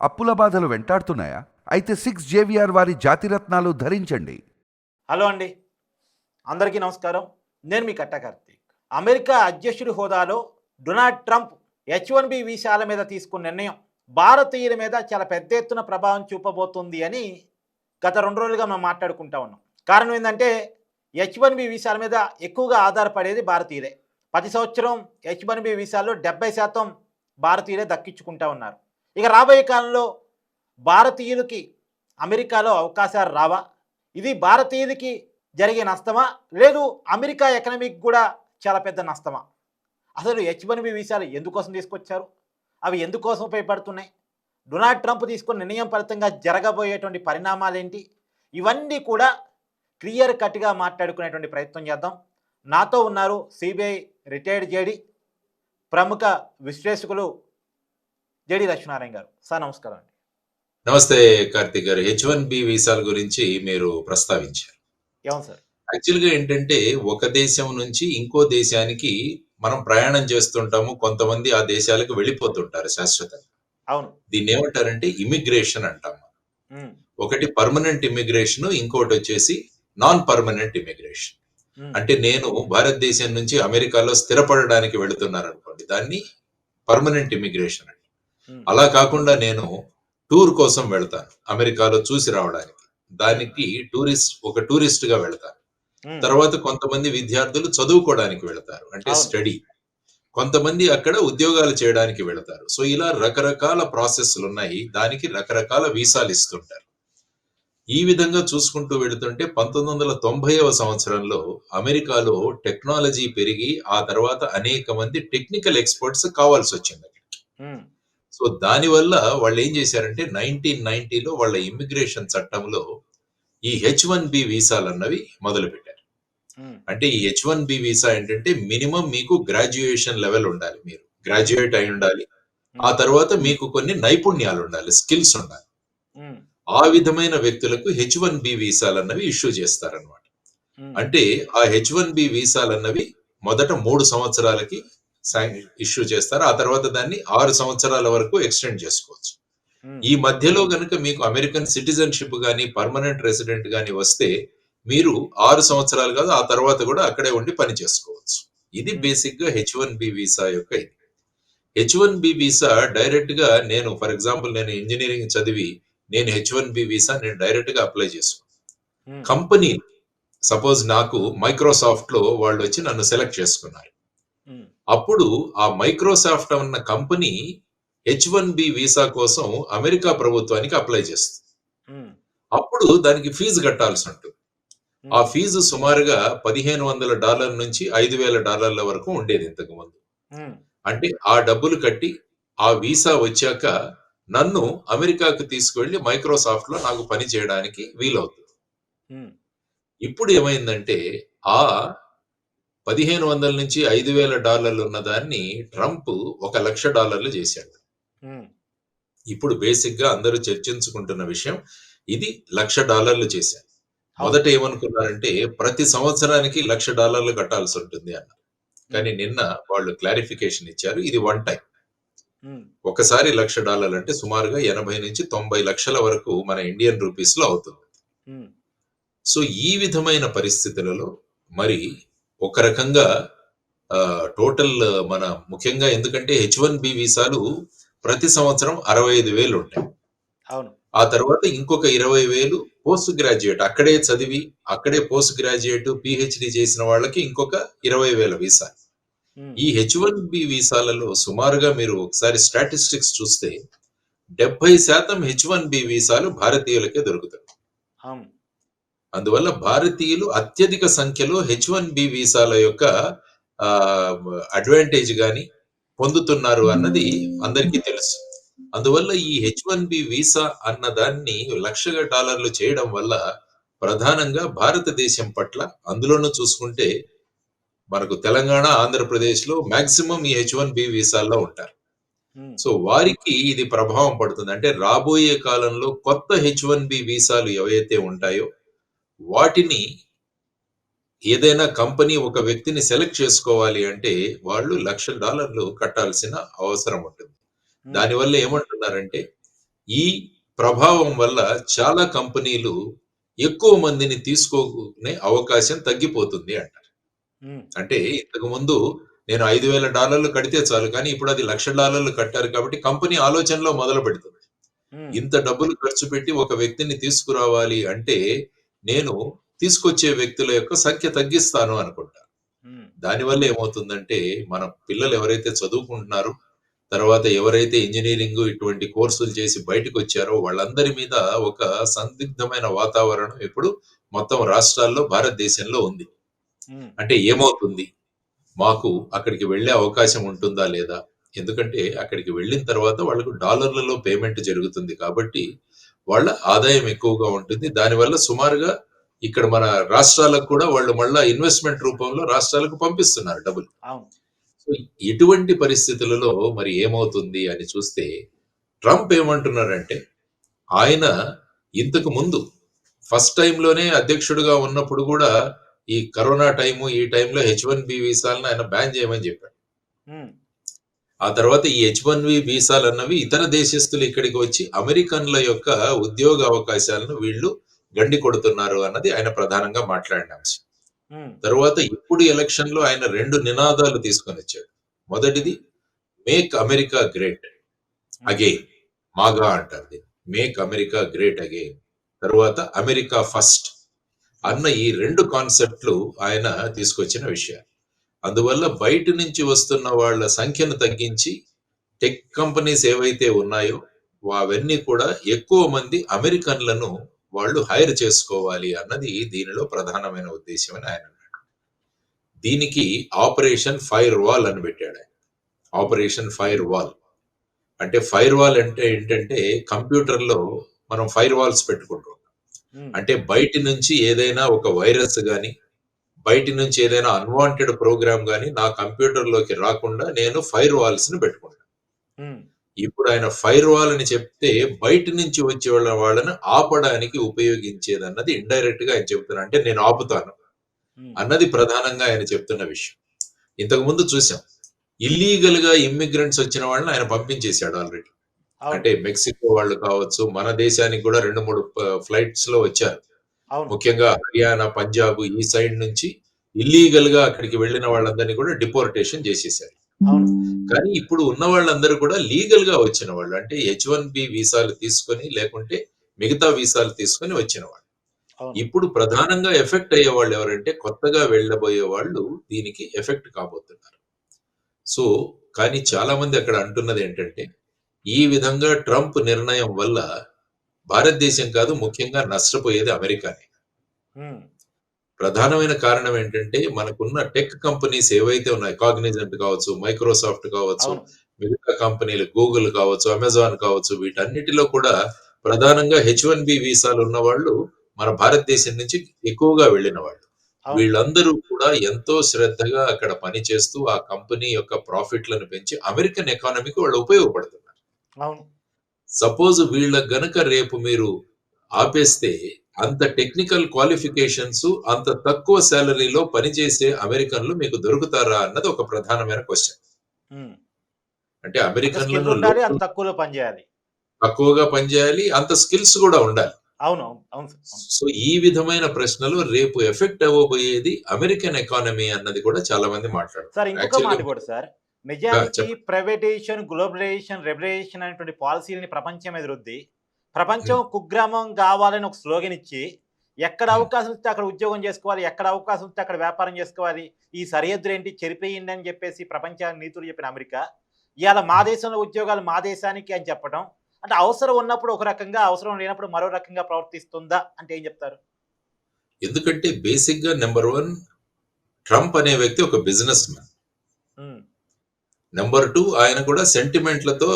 అప్పుల బాధలు వెంటాడుతున్నాయా? అయితే సిక్స్ జేవిఆర్ వారి జాతిరత్నాలు ధరించండి. హలో అండి. అందరికీ నమస్కారం. నేను మీ కట్ట కార్తీక్. అమెరికా అధ్యక్షుడి హోదాలో Donald Trump H one B వీసాల మీద తీసుకున్న నిర్ణయం భారతీయుల మీద చాలా పెద్ద ఎత్తున ప్రభావం చూపబోతుంది అని గత రెండు రోజులుగా మనం మాట్లాడుకుంటా ఉన్నాం. కారణం ఏంటంటే హెచ్ వన్ బి వీసాల మీద ఎక్కువగా ఆధారపడేది భారతీయులే. ప్రతి సంవత్సరం హెచ్ వన్ బి వీసాల్లో డెబ్బై శాతం భారతీయులే దక్కించుకుంటా ఉన్నారు. ఇక రాబోయే కాలంలో భారతీయులకి అమెరికాలో అవకాశాలు రావా? ఇది భారతీయులకి జరిగే నష్టమా? లేదు అమెరికా ఎకనమీకి కూడా చాలా పెద్ద నష్టమా? అసలు హెచ్ వన్ బి వీసాలు ఎందుకోసం తీసుకొచ్చారు? అవి ఎందుకోసం ఉపయోగపడుతున్నాయి? డొనాల్డ్ ట్రంప్ తీసుకున్న నిర్ణయం ఫలితంగా జరగబోయేటువంటి పరిణామాలు ఏంటి ఇవన్నీ కూడా క్లియర్ కట్గా మాట్లాడుకునేటువంటి ప్రయత్నం చేద్దాం. నాతో ఉన్నారు సిబిఐ రిటైర్డ్ జేడి ప్రముఖ విశ్లేషకులు జేడి లక్ష్మీనారాయణ గారు. సార్ నమస్కారం అండి. నమస్తే కార్తిక్ గారు. హెచ్ వన్ బి వీసాల గురించి మీరు ప్రస్తావించారు. సార్. యాక్చువల్గా ఏంటంటే ఒక దేశం నుంచి ఇంకో దేశానికి మనం ప్రయాణం చేస్తుంటాము. కొంతమంది ఆ దేశాలకు వెళ్ళిపోతుంటారు శాశ్వతంగా. అవును. దీన్ని ఏమంటారంటే ఇమిగ్రేషన్ అంటాం ఒకటి పర్మనెంట్ ఇమిగ్రేషన్ ఇంకోటి వచ్చేసి నాన్ పర్మనెంట్ ఇమిగ్రేషన్. అంటే నేను భారతదేశం నుంచి అమెరికాలో స్థిరపడడానికి వెళుతున్నాను అనుకోండి దాన్ని పర్మనెంట్ ఇమిగ్రేషన్ అలా కాకుండా నేను టూర్ కోసం వెళ్తాను. అమెరికాలో చూసి రావడానికి. దానికి టూరిస్ట్ ఒక టూరిస్ట్గా వెళ్తాను. ఉమ్, తర్వాత కొంతమంది విద్యార్థులు చదువుకోవడానికి వెళతారు. అంటే. స్టడీ. కొంతమంది అక్కడ ఉద్యోగాలు చేయడానికి వెళతారు. సో ఇలా రకరకాల ప్రాసెస్లు ఉన్నాయి. దానికి రకరకాల వీసాలు ఇస్తుంటారు. ఈ విధంగా చూసుకుంటూ వెళుతుంటే పంతొమ్మిది వందల తొంభైవ సంవత్సరంలో అమెరికాలో టెక్నాలజీ పెరిగి ఆ తర్వాత అనేక మంది టెక్నికల్ ఎక్స్పర్ట్స్ కావాల్సి వచ్చింది ఉమ్, సో దానివల్ల వాళ్ళు ఏం చేశారంటే నైన్టీన్ నైన్టీలో వాళ్ళ ఇమ్మిగ్రేషన్ చట్టంలో ఈ హెచ్ వన్ బి వీసాలు అన్నవి మొదలు పెట్టారు ఉమ్, అంటే ఈ హెచ్ వన్ బి వీసా ఏంటంటే మినిమం మీకు గ్రాడ్యుయేషన్ లెవెల్ ఉండాలి మీరు. గ్రాడ్యుయేట్ అయి ఉండాలి. ఆ తర్వాత మీకు కొన్ని నైపుణ్యాలు ఉండాలి స్కిల్స్ ఉండాలి. ఉమ్, ఆ విధమైన వ్యక్తులకు హెచ్ వన్ బి వీసాలు అన్నవి ఇష్యూ చేస్తారనమాట అంటే ఆ హెచ్ వన్ బి వీసాలు అన్నవి మొదట మూడు సంవత్సరాలకి ఇష్యూ చేస్తారు ఆ తర్వాత దాన్ని ఆరు సంవత్సరాల వరకు ఎక్స్టెండ్ చేసుకోవచ్చు. ఉమ్, ఈ మధ్యలో గనుక మీకు అమెరికన్ సిటిజన్షిప్ గాని పర్మనెంట్ రెసిడెంట్ గాని వస్తే మీరు ఆరు సంవత్సరాలు కాదు ఆ తర్వాత కూడా అక్కడే ఉండి పని చేసుకోవచ్చు. ఇది బేసిక్గా హెచ్ వన్ బి వీసా యొక్క ఇది. హెచ్ వన్ బి వీసా డైరెక్ట్గా నేను ఫర్ ఎగ్జాంపుల్ నేను ఇంజనీరింగ్ చదివి నేను హెచ్ వన్ బి వీసా నేను డైరెక్ట్గా అప్లై చేసుకున్నాను ఉమ్, కంపెనీ సపోజ్ నాకు మైక్రోసాఫ్ట్లో వాళ్ళు వచ్చి నన్ను సెలెక్ట్ చేసుకున్నారు. అప్పుడు ఆ మైక్రోసాఫ్ట్ అన్న company H one B visa కోసం అమెరికా ప్రభుత్వానికి అప్లై చేస్తుంది. అప్పుడు దానికి ఫీజు కట్టాల్సి ఉంటుంది. ఆ ఫీజు సుమారుగా పదిహేను వందల డాలర్ల నుంచి ఐదు వేల డాలర్ల వరకు ఉండేది ఇంతకు ముందు. అంటే ఆ డబ్బులు కట్టి ఆ వీసా వచ్చాక నన్ను అమెరికాకు తీసుకువెళ్ళి మైక్రోసాఫ్ట్లో నాకు పని చేయడానికి వీలవుతుంది. ఇప్పుడు ఏమైందంటే ఆ పదిహేను వందల నుంచి ఐదు వేల డాలర్లు ఉన్న దాన్ని ట్రంప్ ఒక లక్ష డాలర్లు చేశాడు. ఇప్పుడు బేసిక్గా అందరూ చర్చించుకుంటున్న విషయం ఇది లక్ష డాలర్లు చేశారు మొదట ఏమనుకున్నారంటే ప్రతి సంవత్సరానికి లక్ష డాలర్లు కట్టాల్సి ఉంటుంది అన్నారు. కానీ నిన్న వాళ్ళు క్లారిఫికేషన్ ఇచ్చారు ఇది వన్ టైం ఒకసారి లక్ష డాలర్లు అంటే సుమారుగా ఎనభై నుంచి తొంభై లక్షల వరకు మన ఇండియన్ రూపీస్లో అవుతుంది సో ఈ విధమైన పరిస్థితులలో మరి ఒక రకంగా టోటల్ మన ముఖ్యంగా ఎందుకంటే హెచ్ వన్ బి వీసాలు ప్రతి సంవత్సరం అరవై ఐదు వేలు ఉంటాయి. అవును. ఆ తర్వాత ఇంకొక ఇరవై వేలు పోస్ట్ గ్రాడ్యుయేట్. అక్కడే చదివి అక్కడే పోస్ట్ గ్రాడ్యుయేట్ పిహెచ్డి చేసిన వాళ్ళకి ఇంకొక ఇరవై వేల వీసా ఈ హెచ్ వన్ బి వీసాలలో సుమారుగా మీరు ఒకసారి స్టాటిస్టిక్స్ చూస్తే డెబ్బై శాతం హెచ్ వన్ బి వీసాలు భారతీయులకే దొరుకుతాయి. అందువల్ల భారతీయులు అత్యధిక సంఖ్యలో హెచ్ వన్ బి వీసాల యొక్క అడ్వాంటేజ్ గాని పొందుతున్నారు అన్నది అందరికీ తెలుసు. అందువల్ల ఈ హెచ్ వన్ బి వీసా అన్న దాన్ని లక్షల డాలర్లు చేయడం వల్ల ప్రధానంగా భారతదేశం పట్ల అందులోనూ చూసుకుంటే మనకు తెలంగాణ ఆంధ్రప్రదేశ్లో మాక్సిమం ఈ హెచ్ వన్ బి వీసాల్లో ఉంటారు. సో వారికి ఇది ప్రభావం పడుతుంది. అంటే రాబోయే కాలంలో కొత్త హెచ్ వన్ బి వీసాలు ఏవైతే ఉంటాయో వాటిని ఏదైనా కంపెనీ ఒక వ్యక్తిని సెలెక్ట్ చేసుకోవాలి అంటే వాళ్ళు లక్షల డాలర్లు కట్టాల్సిన అవసరం ఉంటుంది. దానివల్ల ఏమంటున్నారంటే ఈ ప్రభావం వల్ల చాలా కంపెనీలు ఎక్కువ మందిని తీసుకోనే అవకాశం తగ్గిపోతుంది అంటారు. అంటే ఇంతకు ముందు నేను ఐదు వేల డాలర్లు కడితే చాలు కానీ ఇప్పుడు అది లక్ష డాలర్లు కట్టారు కాబట్టి కంపెనీ ఆలోచనలో మొదలు పెడుతుంది ఇంత డబ్బులు ఖర్చు పెట్టి ఒక వ్యక్తిని తీసుకురావాలి అంటే నేను తీసుకొచ్చే వ్యక్తుల యొక్క సంఖ్య తగ్గిస్తాను అనుకుంటా. దానివల్ల ఏమవుతుందంటే మన పిల్లలు ఎవరైతే చదువుకుంటున్నారో తర్వాత ఎవరైతే ఇంజనీరింగ్ ఇటువంటి కోర్సులు చేసి బయటకు వచ్చారో వాళ్ళందరి మీద ఒక సందిగ్ధమైన వాతావరణం ఇప్పుడు మొత్తం రాష్ట్రాల్లో భారతదేశంలో ఉంది. అంటే ఏమవుతుంది? మాకు అక్కడికి వెళ్ళే అవకాశం ఉంటుందా లేదా? ఎందుకంటే అక్కడికి వెళ్ళిన తర్వాత వాళ్ళకు డాలర్లలో పేమెంట్ జరుగుతుంది కాబట్టి వాళ్ళ ఆదాయం ఎక్కువగా ఉంటుంది. దానివల్ల సుమారుగా ఇక్కడ మన రాష్ట్రాలకు కూడా వాళ్ళు మళ్ళా ఇన్వెస్ట్మెంట్ రూపంలో రాష్ట్రాలకు పంపిస్తున్నారు డబ్బులు. సో ఇటువంటి పరిస్థితులలో మరి ఏమవుతుంది అని చూస్తే ట్రంప్ ఏమంటున్నారంటే ఆయన ఇంతకు ముందు ఫస్ట్ టైంలోనే అధ్యక్షుడిగా ఉన్నప్పుడు కూడా ఈ కరోనా టైము ఈ టైంలో హెచ్ వన్ బి వీసాలను ఆయన బ్యాన్ చేయమని చెప్పాడు. ఆ తర్వాత ఈ హెచ్ వన్ బి వీసాలు అన్నవి ఇతర దేశస్తులు ఇక్కడికి వచ్చి అమెరికన్ల యొక్క ఉద్యోగ అవకాశాలను వీళ్ళు గండి కొడుతున్నారు అన్నది ఆయన ప్రధానంగా మాట్లాడిన అంశం తరువాత ఇప్పుడు ఎలక్షన్లో ఆయన రెండు నినాదాలు తీసుకొని వచ్చాడు. మొదటిది make America great again MAGA అంటారు మేక్ అమెరికా గ్రేట్ అగైన్ తరువాత అమెరికా ఫస్ట్ అన్న ఈ రెండు కాన్సెప్ట్లు ఆయన తీసుకొచ్చిన విషయాలు. అందువల్ల బయట నుంచి వస్తున్న వాళ్ళ సంఖ్యను తగ్గించి టెక్ కంపెనీస్ ఏవైతే ఉన్నాయో అవన్నీ కూడా ఎక్కువ మంది అమెరికన్లను వాళ్ళు హైర్ చేసుకోవాలి అన్నది దీనిలో ప్రధానమైన ఉద్దేశం అని ఆయన అన్నాడు. దీనికి ఆపరేషన్ ఫైర్ వాల్ అని పెట్టాడు ఆయన. ఆపరేషన్ ఫైర్ వాల్ అంటే ఫైర్ వాల్ అంటే ఏంటంటే కంప్యూటర్లో మనం ఫైర్ వాల్స్ పెట్టుకుంటాం అంటే బయటి నుంచి ఏదైనా ఒక వైరస్ గాని బయటి నుంచి ఏదైనా అన్వాంటెడ్ ప్రోగ్రామ్ గాని నా కంప్యూటర్లోకి రాకుండా నేను ఫైర్ వాల్స్ని పెట్టుకుంటాను ఉమ్, ఇప్పుడు ఆయన ఫైర్ వాల్ అని చెప్తే బయట నుంచి వచ్చే వాళ్ళ వాళ్ళని ఆపడానికి ఉపయోగించేది అన్నది ఇండైరెక్ట్గా ఆయన చెప్తున్నారు అంటే నేను ఆపుతాను ఉమ్, అన్నది ప్రధానంగా ఆయన చెప్తున్న విషయం. ఇంతకు ముందు చూసాం. ఇల్లీగల్గా ఇమ్మిగ్రెంట్స్ వచ్చిన వాళ్ళని ఆయన పంపించేశాడు ఆల్రెడీ అంటే మెక్సికో వాళ్ళు కావచ్చు మన దేశానికి కూడా రెండు మూడు ఫ్లైట్స్లో వచ్చారు. ముఖ్యంగా హర్యానా పంజాబ్ ఈ సైడ్ నుంచి ఇల్లీగల్గా అక్కడికి వెళ్ళిన వాళ్ళందరినీ కూడా డిపోర్టేషన్ చేసేసారు కానీ ఇప్పుడు ఉన్న వాళ్ళందరూ కూడా లీగల్గా వచ్చిన వాళ్ళు అంటే హెచ్ వన్ బి వీసాలు తీసుకొని లేకుంటే మిగతా వీసాలు తీసుకొని వచ్చిన వాళ్ళు. ఇప్పుడు ప్రధానంగా ఎఫెక్ట్ అయ్యే వాళ్ళు ఎవరంటే కొత్తగా వెళ్ళబోయే వాళ్ళు దీనికి ఎఫెక్ట్ కాబోతున్నారు. సో కానీ చాలా మంది అక్కడ అంటున్నది ఏంటంటే ఈ విధంగా ట్రంప్ నిర్ణయం వల్ల భారతదేశం కాదు ముఖ్యంగా నష్టపోయేది అమెరికానే. ప్రధానమైన కారణం ఏంటంటే మనకున్న టెక్ కంపెనీస్ ఏవైతే ఉన్నాయి కాగ్నిజెంట్ కావచ్చు మైక్రోసాఫ్ట్ కావచ్చు మిగతా కంపెనీలు గూగుల్ కావచ్చు అమెజాన్ కావచ్చు వీటన్నిటిలో కూడా ప్రధానంగా హెచ్ వన్ బి వీసాలు ఉన్న వాళ్ళు మన భారతదేశం నుంచి ఎక్కువగా వెళ్ళిన వాళ్ళు వీళ్ళందరూ కూడా ఎంతో శ్రద్ధగా అక్కడ పని చేస్తూ ఆ కంపెనీ యొక్క ప్రాఫిట్లను పెంచి అమెరికన్ ఎకానమీకి వాళ్ళు ఉపయోగపడుతున్నారు. అవును. సపోజ్ వీళ్ళ గనక రేపు మీరు ఆపేస్తే అంత టెక్నికల్ క్వాలిఫికేషన్స్ అంత తక్కువ శాలరీలో పనిచేసే అమెరికన్లు మీకు దొరుకుతారా అన్నది ఒక ప్రధానమైన క్వశ్చన్. అంటే తక్కువలో పనిచేయాలి. తక్కువగా పనిచేయాలి అంత స్కిల్స్ కూడా ఉండాలి. అవును సో ఈ విధమైన ప్రశ్నలు రేపు ఎఫెక్ట్ అవ్వబోయేది అమెరికన్ ఎకానమీ అన్నది కూడా చాలా మంది మాట్లాడుతారు సార్ ఇంకొక Actually- మాట కూడా సార్. నిజానికి. ప్రైవేటైజేషన్ గ్లోబలైజేషన్ రెబలేషన్ అనేటువంటి పాలసీలని ప్రపంచం మీద రుద్ది ప్రపంచం కుగ్రామం కావాలని ఒక స్లోగన్ ఇచ్చి ఎక్కడ Hmm. అవకాశం ఇస్తే అక్కడ ఉద్యోగం చేసుకోవాలి ఎక్కడ అవకాశం ఇస్తే అక్కడ వ్యాపారం చేసుకోవాలి ఈ సరిహద్దులు ఏంటి చెరిపేయండి అని చెప్పేసి ప్రపంచానికి నీతులు చెప్పిన అమెరికా ఇవాళ మా దేశంలో ఉద్యోగాలు మా దేశానికి అని చెప్పడం అంటే అవసరం ఉన్నప్పుడు ఒక రకంగా అవసరం లేనప్పుడు మరో రకంగా ప్రవర్తిస్తుందా అంటే ఏం చెప్తారు? ఎందుకంటే బేసిక్గా నెంబర్ వన్ ట్రంప్ అనే వ్యక్తి ఒక బిజినెస్ మ్యాన్ నెంబర్ టూ ఆయన కూడా సెంటిమెంట్లతో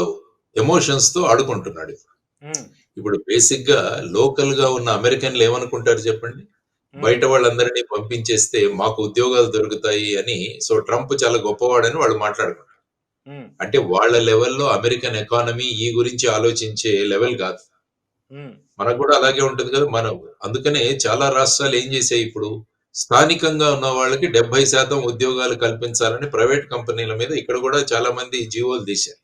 ఎమోషన్స్తో ఆడుకుంటున్నాడు ఇప్పుడు. బేసిక్గా లోకల్గా ఉన్న అమెరికన్లు ఏమనుకుంటారు చెప్పండి? ఉమ్, బయట వాళ్ళందరినీ పంపించేస్తే మాకు ఉద్యోగాలు దొరుకుతాయి అని సో ట్రంప్ చాలా గొప్పవాడని వాళ్ళు మాట్లాడుకుంటారు. ఉమ్, అంటే వాళ్ళ లెవెల్లో అమెరికన్ ఎకానమీ ఈ గురించి ఆలోచించే లెవెల్ కాదు. ఉమ్, మనకు కూడా అలాగే ఉంటుంది కదా మనం అందుకనే చాలా రాష్ట్రాలు ఏం చేసాయి ఇప్పుడు? స్థానికంగా ఉన్న వాళ్ళకి డెబ్బై శాతం ఉద్యోగాలు కల్పించాలని ప్రైవేట్ కంపెనీల మీద ఇక్కడ కూడా చాలా మంది జీవోలు తీశారు.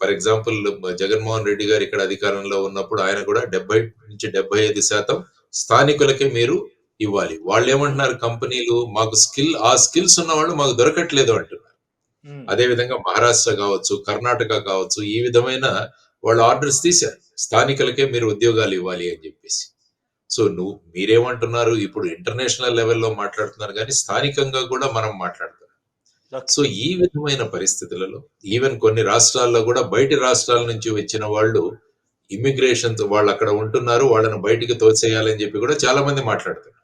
ఫర్ ఎగ్జాంపుల్ జగన్మోహన్ రెడ్డి గారు ఇక్కడ అధికారంలో ఉన్నప్పుడు ఆయన కూడా డెబ్బై నుంచి డెబ్బై ఐదు శాతం స్థానికులకే మీరు ఇవ్వాలి. వాళ్ళు ఏమంటున్నారు కంపెనీలు మాకు స్కిల్ ఆ స్కిల్స్ ఉన్న వాళ్ళు మాకు దొరకట్లేదు అంటున్నారు. అదే విధంగా మహారాష్ట్ర కావచ్చు కర్ణాటక కావచ్చు ఈ విధమైన వాళ్ళు ఆర్డర్స్ తీశారు. స్థానికులకే మీరు ఉద్యోగాలు ఇవ్వాలి అని చెప్పేసి. సో నువ్వు మీరేమంటున్నారు? ఇప్పుడు ఇంటర్నేషనల్ లెవెల్లో మాట్లాడుతున్నారు కానీ స్థానికంగా కూడా మనం మాట్లాడుతున్నాం. సో ఈ విధమైన పరిస్థితులలో ఈవెన్ కొన్ని రాష్ట్రాల్లో కూడా బయటి రాష్ట్రాల నుంచి వచ్చిన వాళ్ళు ఇమిగ్రేషన్ వాళ్ళు అక్కడ ఉంటున్నారు వాళ్ళని బయటికి తోసేయాలని చెప్పి కూడా చాలా మంది మాట్లాడుతున్నారు.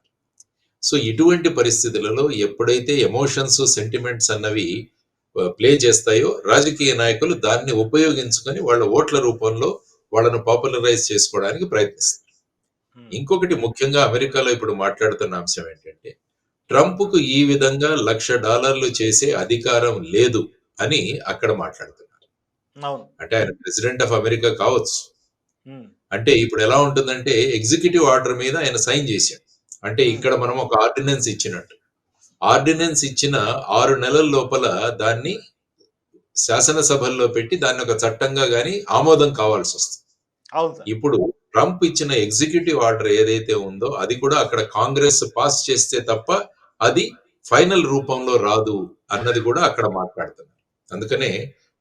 సో ఇటువంటి పరిస్థితులలో ఎప్పుడైతే ఎమోషన్స్ సెంటిమెంట్స్ అన్నవి ప్లే చేస్తాయో రాజకీయ నాయకులు దాన్ని ఉపయోగించుకొని వాళ్ళ ఓట్ల రూపంలో వాళ్ళను పాపులరైజ్ చేసుకోవడానికి ప్రయత్నిస్తారు. ఇంకొకటి ముఖ్యంగా అమెరికాలో ఇప్పుడు మాట్లాడుతున్న అంశం ఏంటంటే ట్రంప్కు ఈ విధంగా లక్ష డాలర్లు చేసే అధికారం లేదు అని అక్కడ మాట్లాడుతున్నారు. అంటే ఆయన ప్రెసిడెంట్ ఆఫ్ అమెరికా కావచ్చు. అంటే ఇప్పుడు ఎలా ఉంటుందంటే ఎగ్జిక్యూటివ్ ఆర్డర్ మీద ఆయన సైన్ చేశాడు. అంటే ఇక్కడ మనం ఒక ఆర్డినెన్స్ ఇచ్చినట్టు. ఆర్డినెన్స్ ఇచ్చిన ఆరు నెలల లోపల దాన్ని శాసనసభల్లో పెట్టి దాన్ని ఒక చట్టంగా గాని ఆమోదం కావాల్సి వస్తుంది. ఇప్పుడు ట్రంప్ ఇచ్చిన ఎగ్జిక్యూటివ్ ఆర్డర్ ఏదైతే ఉందో అది కూడా అక్కడ కాంగ్రెస్ పాస్ చేస్తే తప్ప అది ఫైనల్ రూపంలో రాదు అన్నది కూడా అక్కడ మాట్లాడుతున్నారు. అందుకనే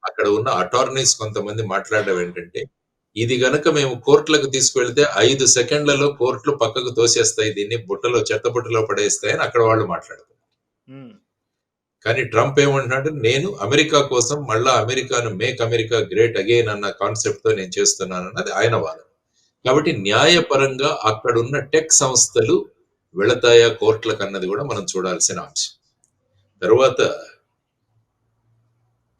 అక్కడ ఉన్న అటార్నీస్ కొంతమంది మాట్లాడడం ఏంటంటే ఇది గనక మేము కోర్టులకు తీసుకువెళ్తే ఐదు సెకండ్లలో కోర్టులు పక్కకు తోసేస్తాయి దీన్ని బుట్టలో చెత్త బుట్టలో పడేస్తాయని అక్కడ వాళ్ళు మాట్లాడుతున్నారు. కానీ ట్రంప్ ఏమంటున్నాడు నేను అమెరికా కోసం మళ్ళా అమెరికాను మేక్ అమెరికా గ్రేట్ అగైన్ అన్న కాన్సెప్ట్తో నేను చేస్తున్నాను అన్నది ఆయన వాదన. కాబట్టి న్యాయపరంగా అక్కడున్న టెక్ సంస్థలు వెళతాయా కోర్టులకు అన్నది కూడా మనం చూడాల్సిన అంశం. తరువాత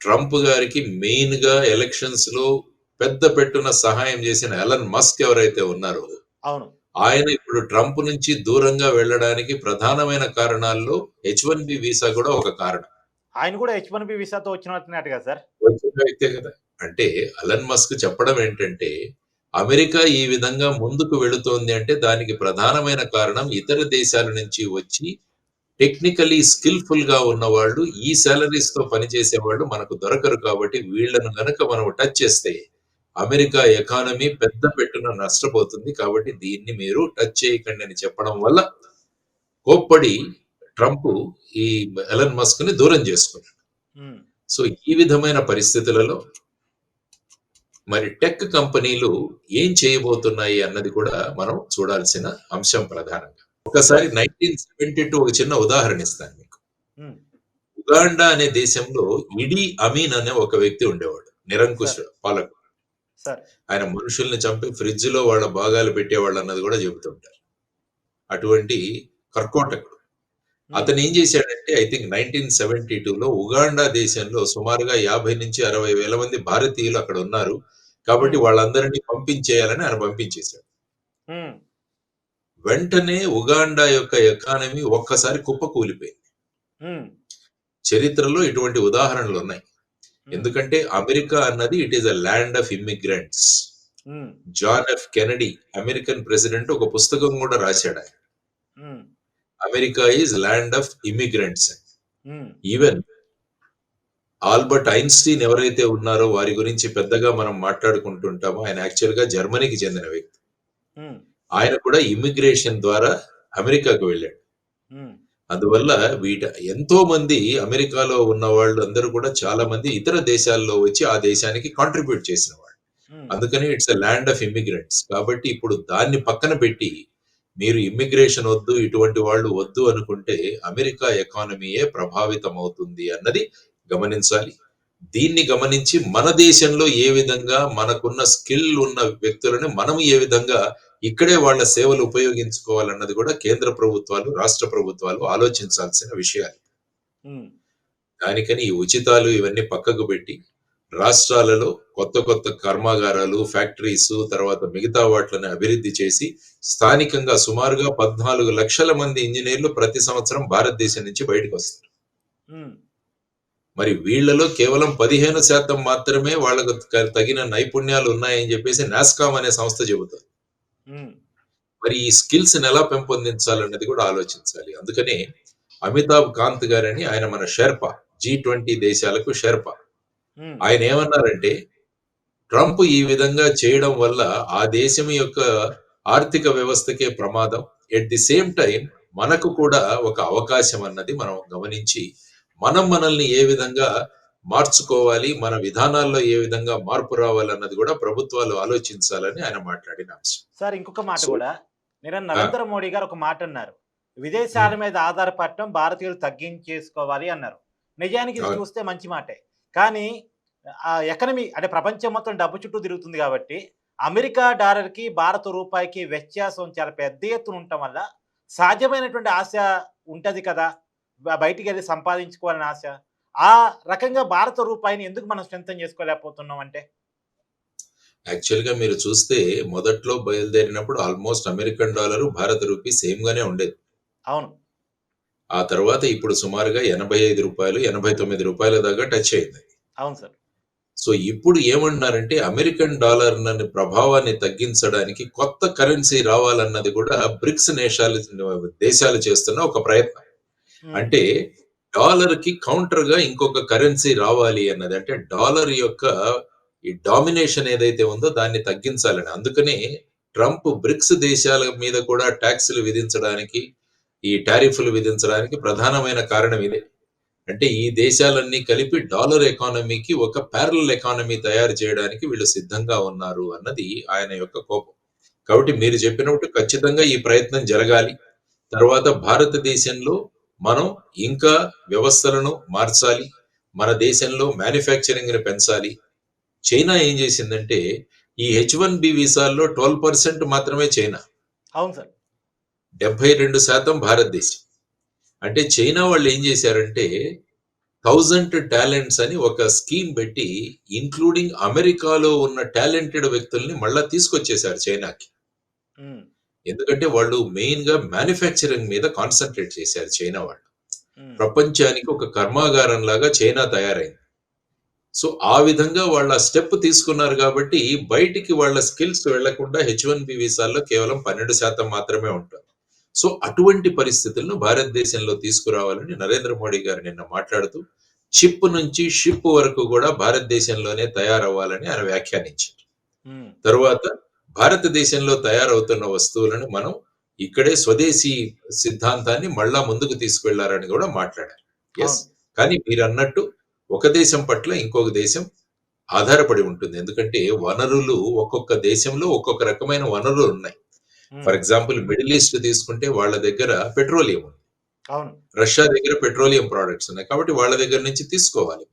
ట్రంప్ గారికి మెయిన్గా ఎలక్షన్స్లో పెద్ద పెట్టున సహాయం చేసిన ఎలన్ మస్క్ ఎవరైతే ఉన్నారో అవును. ఆయన ఇప్పుడు ట్రంప్ నుంచి దూరంగా వెళ్ళడానికి ప్రధానమైన కారణాల్లో హెచ్ వన్ బి వీసా కూడా ఒక కారణం. ఆయన కూడా హెచ్ వన్ బి వీసాతో వచ్చినట్టున్నట్టుగా సార్. వచ్చిన వ్యక్తే కదా. అంటే అలన్ మస్క్ చెప్పడం ఏంటంటే అమెరికా ఈ విధంగా ముందుకు వెళుతోంది అంటే దానికి ప్రధానమైన కారణం ఇతర దేశాల నుంచి వచ్చి టెక్నికలీ స్కిల్ఫుల్గా ఉన్న వాళ్ళు ఈ సాలరీస్తో పనిచేసే వాళ్ళు మనకు దొరకరు కాబట్టి వీళ్ళను గనక మనం టచ్ చేస్తే అమెరికా ఎకానమీ పెద్ద పెట్టున నష్టపోతుంది కాబట్టి దీన్ని మీరు టచ్ చేయకండి అని చెప్పడం వల్ల కోప్పడి ట్రంప్ ఈ ఎలన్ మస్క్ని దూరం చేసుకున్నాడు. సో ఈ విధమైన పరిస్థితులలో మరి టెక్ కంపెనీలు ఏం చేయబోతున్నాయి అన్నది కూడా మనం చూడాల్సిన అంశం ప్రధానంగా. ఒకసారి నైన్టీన్ సెవెంటీ టూ ఒక చిన్న ఉదాహరణ ఇస్తాను మీకు. ఉగాండా అనే దేశంలో ఇడి అమీన్ అనే ఒక వ్యక్తి ఉండేవాడు నిరంకుశ పాలకుడు. ఆయన మనుషుల్ని చంపి ఫ్రిడ్జ్లో వాళ్ళ భాగాలు పెట్టేవాళ్ళు అన్నది కూడా చెబుతుంటారు అటువంటి కర్కోటకుడు. అతను ఏం చేశాడంటే ఐ థింక్ నైన్టీన్ సెవెంటీ లో ఉగాండా దేశంలో సుమారుగా యాభై నుంచి అరవై వేల మంది భారతీయులు అక్కడ ఉన్నారు. కాబట్టి వాళ్ళందరినీ పంపించేయాలని ఆయన పంపించేశాడు. వెంటనే ఉగాండా యొక్క ఎకానమీ ఒక్కసారి కుప్పకూలిపోయింది. చరిత్రలో ఇటువంటి ఉదాహరణలు ఉన్నాయి. ఎందుకంటే అమెరికా అన్నది it is a land of immigrants John F Kennedy American president ఒక పుస్తకం కూడా రాశాడు ఆయన. America is land of immigrants um, even Albert Einstein ఎవరైతే ఉన్నారో వారి గురించి పెద్దగా మనం మాట్లాడుకుంటుంటామో ఆయన యాక్చువల్గా జర్మనీకి చెందిన వ్యక్తి. ఉమ్, ఆయన కూడా ఇమిగ్రేషన్ ద్వారా అమెరికాకు వెళ్ళాడు. ఉమ్, అందువల్ల వీట ఎంతో మంది అమెరికాలో ఉన్న వాళ్ళు అందరూ కూడా చాలా మంది ఇతర దేశాల్లో వచ్చి ఆ దేశానికి కాంట్రిబ్యూట్ చేసిన వాళ్ళు. అందుకని it's a land of immigrants కాబట్టి ఇప్పుడు దాన్ని పక్కన పెట్టి మీరు ఇమ్మిగ్రేషన్ వద్దు ఇటువంటి వాళ్ళు వద్దు అనుకుంటే అమెరికా ఎకానమీయే ప్రభావితం అవుతుంది అన్నది గమనించాలి. దీన్ని గమనించి మన దేశంలో ఏ విధంగా మనకున్న స్కిల్ ఉన్న వ్యక్తులను మనం ఏ విధంగా ఇక్కడే వాళ్ళ సేవలు ఉపయోగించుకోవాలన్నది కూడా కేంద్ర ప్రభుత్వాలు రాష్ట్ర ప్రభుత్వాలు ఆలోచించాల్సిన విషయాలు. దానికని ఈ ఉచితాలు ఇవన్నీ పక్కకు పెట్టి రాష్ట్రాలలో కొత్త కొత్త కర్మాగారాలు ఫ్యాక్టరీస్ తర్వాత మిగతా వాటిని అభివృద్ధి చేసి స్థానికంగా సుమారుగా పద్నాలుగు లక్షల మంది ఇంజనీర్లు ప్రతి సంవత్సరం భారతదేశం నుంచి బయటకు వస్తారు. మరి వీళ్ళలో కేవలం పదిహేను శాతం మాత్రమే వాళ్ళకు తగిన నైపుణ్యాలు ఉన్నాయని చెప్పేసి నాస్కామ్ అనే సంస్థ చెబుతుంది. ఉమ్, మరి ఈ స్కిల్స్ ఎలా పెంపొందించాలన్నది కూడా ఆలోచించాలి. అందుకనే అమితాబ్ కాంత్ గారని ఆయన మన షెర్పా జీ ట్వంటీ దేశాలకు షెర్పా. ఆయన ఏమన్నారంటే ట్రంప్ ఈ విధంగా చేయడం వల్ల ఆ దేశం యొక్క ఆర్థిక వ్యవస్థకే ప్రమాదం. ఎట్ ది సేమ్ టైం మనకు కూడా ఒక అవకాశం అన్నది మనం గమనించి మనం మనల్ని ఏ విధంగా మార్చుకోవాలి మన విధానాల్లో ఏ విధంగా మార్పు రావాలన్నది కూడా ప్రభుత్వాలు ఆలోచించాలని ఆయన మాట్లాడిన అంశం. సార్ ఇంకొక మాట కూడా. నిన్న నరేంద్ర మోడీ గారు ఒక మాట అన్నారు. విదేశాల మీద ఆధారపడటం భారతీయులు తగ్గించేసుకోవాలి అన్నారు. నిజానికి. చూస్తే మంచి మాటే. కానీ ఆ ఎకనమీ అంటే ప్రపంచం మొత్తం డబ్బు చుట్టూ తిరుగుతుంది కాబట్టి అమెరికా డాలర్కి భారత రూపాయికి వ్యత్యాసం చాలా పెద్ద ఎత్తున ఉండటం వల్ల సాధ్యమైనటువంటి ఆశ ఉంటది కదా? బయటికి వెళ్ళి సంపాదించుకోవాలని ఆశ. ఆ రకంగా భారత రూపాయిని ఎందుకు మనం స్ట్రెంథన్ చేసుకోలేకపోతున్నాం అంటే? యాక్చువల్గా మీరు చూస్తే మొదట్లో బయలుదేరినప్పుడు ఆల్మోస్ట్ అమెరికన్ డాలర్ భారత రూపీ సేమ్ గానే ఉండేది. అవును. ఆ తర్వాత ఇప్పుడు సుమారుగా ఎనభై ఐదు రూపాయలు ఎనభై తొమ్మిది రూపాయల దాకా టచ్ అయింది. అవును సార్. సో ఇప్పుడు ఏమంటున్నారంటే అమెరికన్ డాలర్ ప్రభావాన్ని తగ్గించడానికి కొత్త కరెన్సీ రావాలన్నది కూడా బ్రిక్స్ దేశాలు దేశాలు చేస్తున్న ఒక ప్రయత్నం. అంటే డాలర్కి కౌంటర్గా ఇంకొక కరెన్సీ రావాలి అన్నది. అంటే డాలర్ యొక్క ఈ డామినేషన్ ఏదైతే ఉందో దాన్ని తగ్గించాలని. అందుకనే ట్రంప్ బ్రిక్స్ దేశాల మీద కూడా ట్యాక్సులు విధించడానికి ఈ టారిఫ్లు విధించడానికి ప్రధానమైన కారణం ఇదే. అంటే ఈ దేశాలన్నీ కలిపి డాలర్ ఎకానమీకి ఒక ప్యారల్ ఎకానమీ తయారు చేయడానికి వీళ్ళు సిద్ధంగా ఉన్నారు అన్నది ఆయన యొక్క కోపం. కాబట్టి మీరు చెప్పినట్టు ఖచ్చితంగా ఈ ప్రయత్నం జరగాలి. తర్వాత భారతదేశంలో మనం ఇంకా వ్యవస్థలను మార్చాలి. మన దేశంలో మ్యానుఫ్యాక్చరింగ్ని పెంచాలి. చైనా ఏం చేసిందంటే ఈ హెచ్ వన్ బి వీసాల్లో ట్వెల్వ్ పర్సెంట్ మాత్రమే చైనా. అవును సార్. డెబ్బై రెండు శాతం భారతదేశం. అంటే చైనా వాళ్ళు ఏం చేశారంటే థౌజండ్ టాలెంట్స్ అని ఒక స్కీమ్ పెట్టి ఇంక్లూడింగ్ అమెరికాలో ఉన్న టాలెంటెడ్ వ్యక్తుల్ని మళ్ళా తీసుకొచ్చేశారు చైనాకి. ఎందుకంటే వాళ్ళు మెయిన్గా మ్యానుఫ్యాక్చరింగ్ మీద కాన్సన్ట్రేట్ చేశారు చైనా వాళ్ళు. ప్రపంచానికి ఒక కర్మాగారం లాగా చైనా తయారైంది. సో ఆ విధంగా వాళ్ళ స్టెప్ తీసుకున్నారు కాబట్టి బయటికి వాళ్ళ స్కిల్స్ వెళ్ళకుండా హెచ్ వన్ బి వీసాల్లో కేవలం పన్నెండు శాతం మాత్రమే ఉంటుంది. సో అటువంటి పరిస్థితులను భారతదేశంలో తీసుకురావాలని నరేంద్ర మోడీ గారు నిన్న మాట్లాడుతూ చిప్ నుంచి షిప్ వరకు కూడా భారతదేశంలోనే తయారవ్వాలని ఆయన వ్యాఖ్యానించారు. తరువాత భారతదేశంలో తయారవుతున్న వస్తువులను మనం ఇక్కడే స్వదేశీ సిద్ధాంతాన్ని మళ్ళా ముందుకు తీసుకెళ్ళారని కూడా మాట్లాడారు. ఎస్. కానీ మీరు అన్నట్టు ఒక దేశం పట్ల ఇంకొక దేశం ఆధారపడి ఉంటుంది. ఎందుకంటే వనరులు ఒక్కొక్క దేశంలో ఒక్కొక్క రకమైన వనరులు ఉన్నాయి. ఫర్ ఎగ్జాంపుల్ మిడిల్ ఈస్ట్ తీసుకుంటే వాళ్ళ దగ్గర పెట్రోలియం ఉంది. రష్యా దగ్గర పెట్రోలియం ప్రోడక్ట్స్ ఉన్నాయి. కాబట్టి వాళ్ళ దగ్గర నుంచి తీసుకోవాలి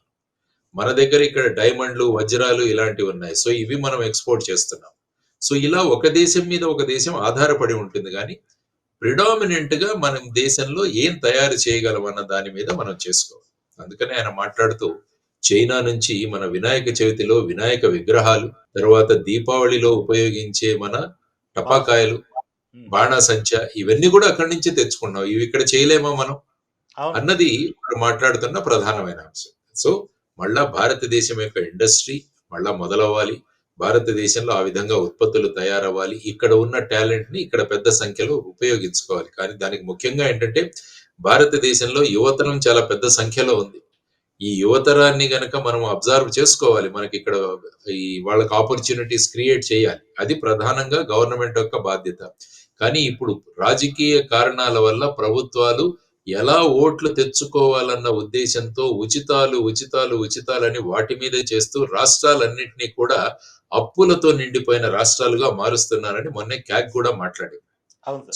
మన. దగ్గర ఇక్కడ డైమండ్లు వజ్రాలు ఇలాంటివి ఉన్నాయి. సో ఇవి మనం ఎక్స్పోర్ట్ చేస్తున్నాం. సో ఇలా ఒక దేశం మీద ఒక దేశం ఆధారపడి ఉంటుంది. కానీ ప్రిడామినెంట్గా మనం దేశంలో ఏం తయారు చేయగలం అన్న దాని మీద మనం చేసుకోవాలి. అందుకనే ఆయన మాట్లాడుతూ చైనా నుంచి మన వినాయక చవితిలో వినాయక విగ్రహాలు తర్వాత దీపావళిలో ఉపయోగించే మన టపాకాయలు బాణాసంచ ఇవన్నీ కూడా అక్కడి నుంచి తెచ్చుకున్నాం ఇవి ఇక్కడ చేయలేమా మనం? అన్నది ఇప్పుడు మాట్లాడుతున్న ప్రధానమైన అంశం. సో మళ్ళా భారతదేశం యొక్క ఇండస్ట్రీ మళ్ళా మొదలవ్వాలి. భారతదేశంలో ఆ విధంగా ఉత్పత్తులు తయారవ్వాలి. ఇక్కడ ఉన్న టాలెంట్ని ఇక్కడ పెద్ద సంఖ్యలో ఉపయోగించుకోవాలి. కానీ దానికి ముఖ్యంగా ఏంటంటే భారతదేశంలో యువతరం చాలా పెద్ద సంఖ్యలో ఉంది. ఈ యువతరాన్ని గనక మనం అబ్జర్వ్ చేసుకోవాలి. మనకి ఇక్కడ ఈ వాళ్ళకి ఆపర్చునిటీస్ క్రియేట్ చేయాలి. అది ప్రధానంగా గవర్నమెంట్ యొక్క బాధ్యత. కానీ ఇప్పుడు రాజకీయ కారణాల వల్ల ప్రభుత్వాలు ఎలా ఓట్లు తెచ్చుకోవాలన్న ఉద్దేశంతో ఉచితాలు ఉచితాలు ఉచితాలని వాటి మీదే చేస్తూ రాష్ట్రాలన్నింటినీ కూడా అప్పులతో నిండిపోయిన రాష్ట్రాలుగా మారుస్తున్నారని మొన్నే క్యాగ్ కూడా మాట్లాడింది.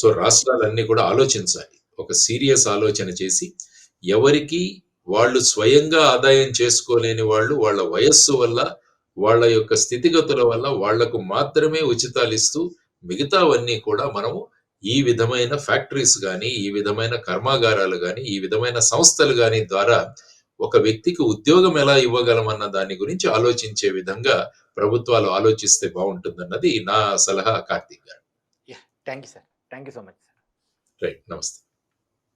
సో రాష్ట్రాలన్నీ కూడా ఆలోచించాలి. ఒక సీరియస్ ఆలోచన చేసి ఎవరికి వాళ్ళు స్వయంగా ఆదాయం చేసుకోలేని వాళ్ళు వాళ్ళ వయస్సు వల్ల వాళ్ళ యొక్క స్థితిగతుల వల్ల వాళ్ళకు మాత్రమే ఉచితాలు ఇస్తూ మిగతావన్నీ కూడా మనము ఈ విధమైన ఫ్యాక్టరీస్ కానీ ఈ విధమైన కర్మాగారాలు కానీ ఈ విధమైన సంస్థలు కానీ ద్వారా ఒక వ్యక్తికి ఉద్యోగం ఎలా ఇవ్వగలం అన్న దాని గురించి ఆలోచించే విధంగా ప్రభుత్వాలు ఆలోచిస్తే బాగుంటుందన్నది నా సలహా Karthik garu. Thank you sir. Thank you so much right namaste.